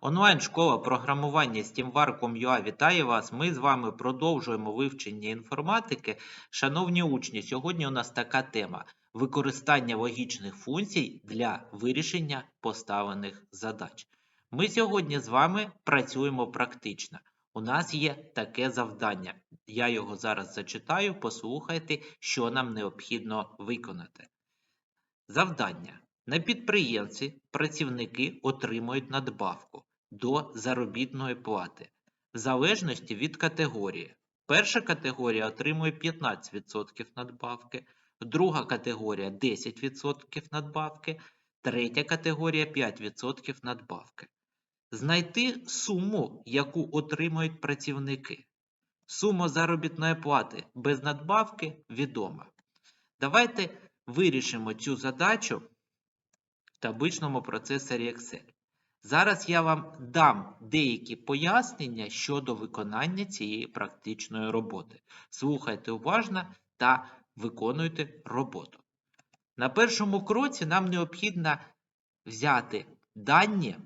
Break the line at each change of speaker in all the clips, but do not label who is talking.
Онлайн-школа програмування SteamVar.com.ua вітає вас. Ми з вами продовжуємо вивчення інформатики. Шановні учні, сьогодні у нас така тема: використання логічних функцій для вирішення поставлених задач. Ми сьогодні з вами працюємо практично. У нас є таке завдання. Я його зараз зачитаю, послухайте, що нам необхідно виконати. Завдання. На підприємці працівники отримують надбавку до заробітної плати в залежності від категорії. Перша категорія отримує 15% надбавки, друга категорія 10% надбавки, третя категорія 5% надбавки. Знайти суму, яку отримують працівники. Сума заробітної плати без надбавки відома. Давайте вирішимо цю задачу табличному процесорі Excel. Зараз я вам дам деякі пояснення щодо виконання цієї практичної роботи. Слухайте уважно та виконуйте роботу. На першому кроці нам необхідно взяти дані,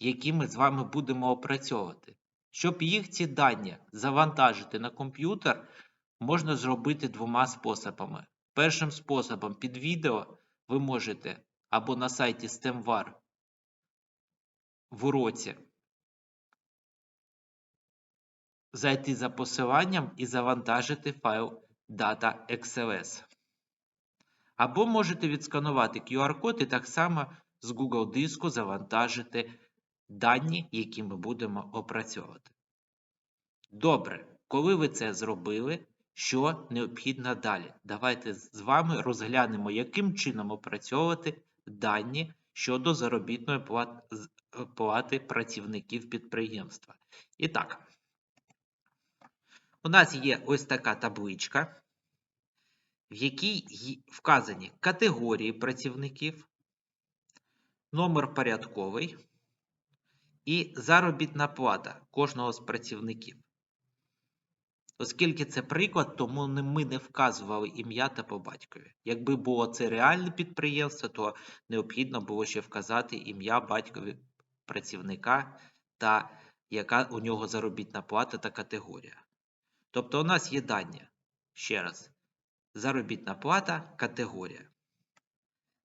які ми з вами будемо опрацьовувати. Щоб їх ці дані завантажити на комп'ютер, можна зробити двома способами. Першим способом під відео ви можете або на сайті STEMVAR в уроці зайти за посиланням і завантажити файл data.xls. Або можете відсканувати QR-код і так само з Google диску завантажити дані, які ми будемо опрацьовувати. Добре, коли ви це зробили, що необхідно далі? Давайте з вами розглянемо, яким чином опрацьовувати дані щодо заробітної плати працівників підприємства. І так, у нас є ось така табличка, в якій вказані категорії працівників, номер порядковий і заробітна плата кожного з працівників. Оскільки це приклад, тому ми не вказували ім'я та по батькові. Якби було це реальне підприємство, то необхідно було ще вказати ім'я батькові працівника та яка у нього заробітна плата та категорія. Тобто у нас є дані. Ще раз, заробітна плата, категорія.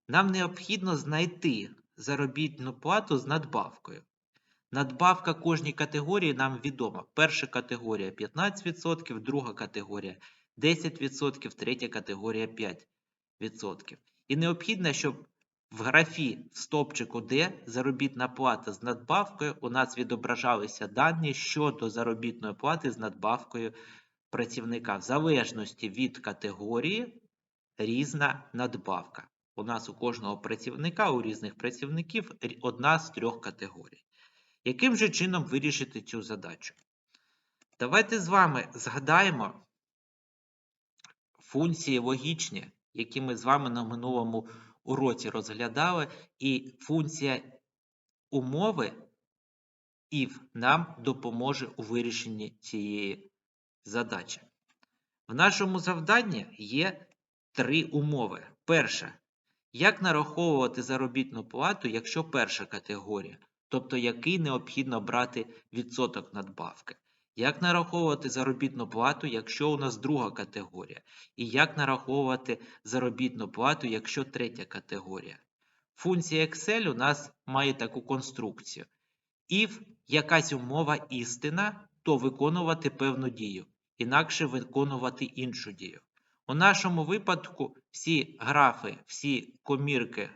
Нам необхідно знайти заробітну плату з надбавкою. Надбавка кожній категорії нам відома. Перша категорія 15%, друга категорія 10%, третя категорія 5%. І необхідно, щоб в графі в стопчику D заробітна плата з надбавкою у нас відображалися дані щодо заробітної плати з надбавкою працівника. В залежності від категорії різна надбавка. У нас у кожного працівника, у різних працівників одна з трьох категорій. Яким же чином вирішити цю задачу? Давайте з вами згадаємо функції логічні, які ми з вами на минулому уроці розглядали, і функція умови if нам допоможе у вирішенні цієї задачі. В нашому завданні є три умови. Перша. Як нараховувати заробітну плату, якщо перша категорія? Тобто який необхідно брати відсоток надбавки. Як нараховувати заробітну плату, якщо у нас друга категорія? І як нараховувати заробітну плату, якщо третя категорія? Функція Excel у нас має таку конструкцію. If якась умова істина, то виконувати певну дію, інакше виконувати іншу дію. У нашому випадку всі графи, всі комірки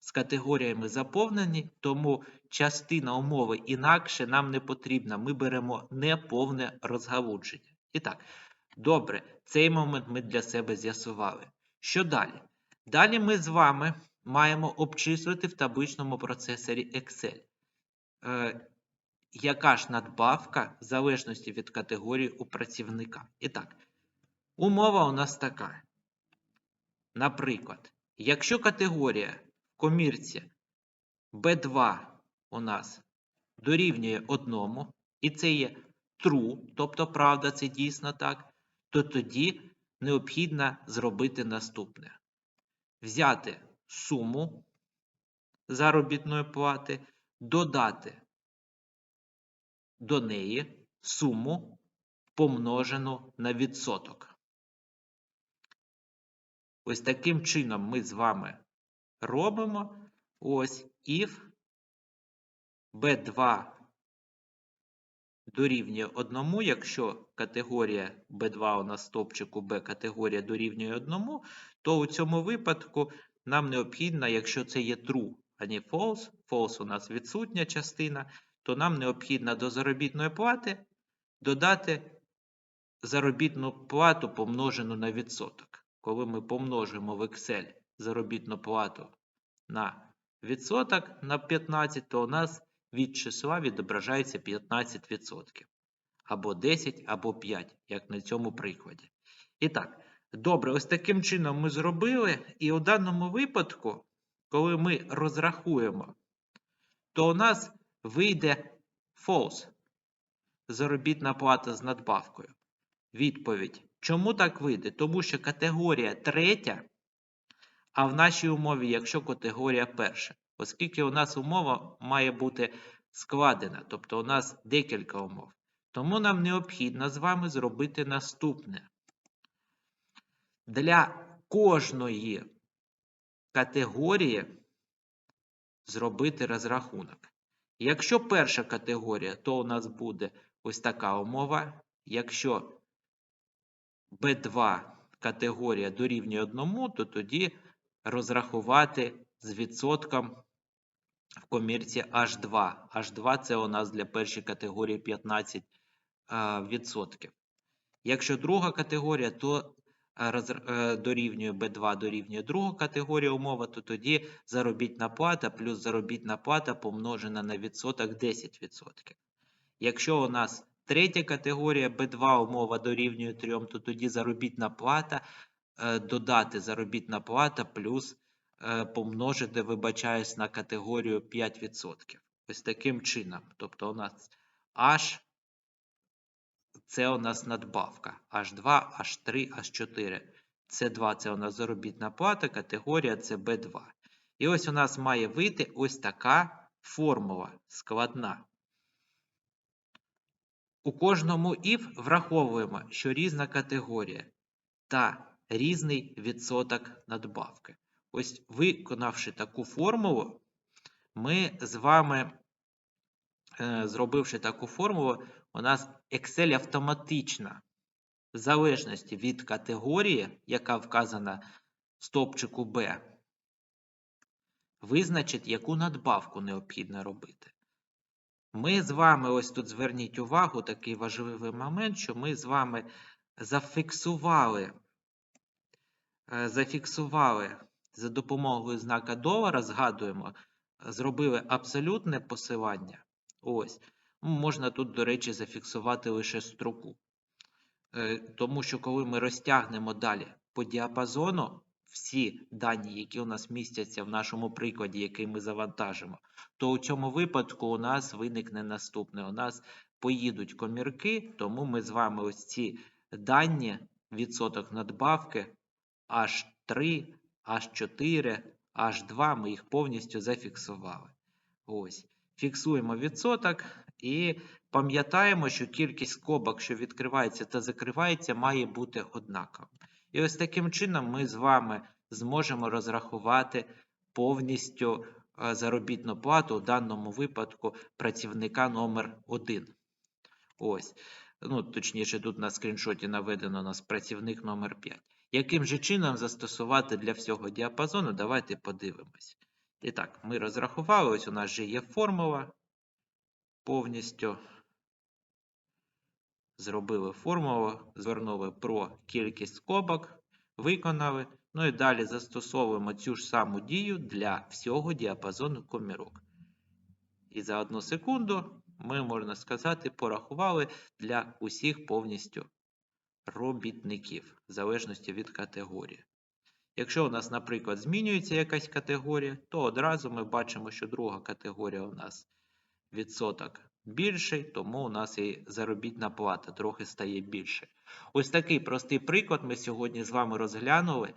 з категоріями заповнені, тому частина умови інакше нам не потрібна. Ми беремо неповне розгалудження. І так, добре, цей момент ми для себе з'ясували. Що далі? Далі ми з вами маємо обчислити в табличному процесорі Excel. Е, яка ж надбавка в залежності від категорії у працівника? І так, умова у нас така. Наприклад, якщо категорія комірці B2 у нас дорівнює одному, і це є true, тобто правда, це дійсно так, то тоді необхідно зробити наступне: взяти суму заробітної плати, додати до неї суму помножену на відсоток. Ось таким чином ми з вами робимо ось if b2 дорівнює 1, якщо категорія B2 у нас стопчику B категорія дорівнює 1, то у цьому випадку нам необхідно, якщо це є true, а не false, false у нас відсутня частина, то нам необхідно до заробітної плати додати заробітну плату помножену на відсоток. Коли ми помножимо в Excel заробітну плату на відсоток на 15, то у нас від числа відображається 15%. Або 10, або 5, як на цьому прикладі. І так, добре, ось таким чином ми зробили. І у даному випадку, коли ми розрахуємо, то у нас вийде false. Заробітна плата з надбавкою. Відповідь. Чому так вийде? Тому що категорія третя, а в нашій умові, якщо категорія перша, оскільки у нас умова має бути складена, тобто у нас декілька умов. Тому нам необхідно з вами зробити наступне. Для кожної категорії зробити розрахунок. Якщо перша категорія, то у нас буде ось така умова. Якщо B2 категорія дорівнює 1, то тоді розрахувати з відсотком в комірці H2. H2 це у нас для першої категорії 15 а, відсотків. Якщо друга категорія, то роз, е, дорівнює B2 дорівнює друга категорія умова, то тоді заробітна плата плюс заробітна плата помножена на відсоток 10%. Якщо у нас третя категорія B2 умова дорівнює 3, то тоді заробітна плата е, додати заробітна плата плюс е, помножити, вибачаюсь, на категорію 5%. Ось таким чином. Тобто у нас H це у нас надбавка. H2, H3, H4. С2 це у нас заробітна плата, категорія це B2. І ось у нас має вийти ось така формула складна. У кожному if враховуємо, що різна категорія та різний відсоток надбавки. Ось, виконавши таку формулу, ми з вами, е, зробивши таку формулу, у нас Excel автоматично, в залежності від категорії, яка вказана в стопчику B, визначить, яку надбавку необхідно робити. Ми з вами, ось тут зверніть увагу, такий важливий момент, що ми з вами зафіксували, зафіксували за допомогою знака долара, згадуємо, зробили абсолютне посилання. Ось. Можна тут, до речі, зафіксувати лише строку. Е, Тому що, коли ми розтягнемо далі по діапазону, всі дані, які у нас містяться в нашому прикладі, який ми завантажимо, то у цьому випадку у нас виникне наступне. У нас поїдуть комірки, тому ми з вами ось ці дані, відсоток надбавки H3, H4, H2, ми їх повністю зафіксували. Ось. Фіксуємо відсоток і пам'ятаємо, що кількість скобок, що відкривається та закривається, має бути однакова. І ось таким чином ми з вами зможемо розрахувати повністю е, заробітну плату у даному випадку працівника номер 1 Ось. Ну, точніше, тут на скріншоті наведено у нас працівник номер 5 Яким же чином застосувати для всього діапазону? Давайте подивимось. І так, ми розрахували, ось у нас вже є формула. Повністю зробили формулу, звернули про кількість скобок, виконали. Ну і далі застосовуємо цю ж саму дію для всього діапазону комірок. І за одну секунду ми, можна сказати, порахували для усіх повністю робітників, в залежності від категорії. Якщо у нас, наприклад, змінюється якась категорія, то одразу ми бачимо, що друга категорія у нас відсоток більший, тому у нас і заробітна плата трохи стає більше. Ось такий простий приклад ми сьогодні з вами розглянули.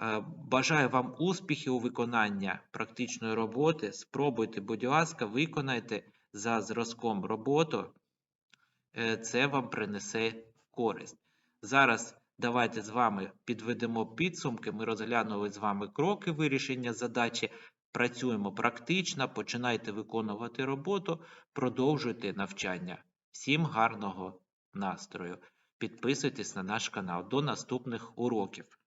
Е, бажаю вам успіхів у виконанні практичної роботи. Спробуйте, будь ласка, виконайте за зразком роботу. е, це вам принесе користь. Зараз давайте з вами підведемо підсумки. Ми розглянули з вами кроки вирішення задачі. Працюємо практично, починайте виконувати роботу, продовжуйте навчання. Всім гарного настрою! Підписуйтесь на наш канал. До наступних уроків.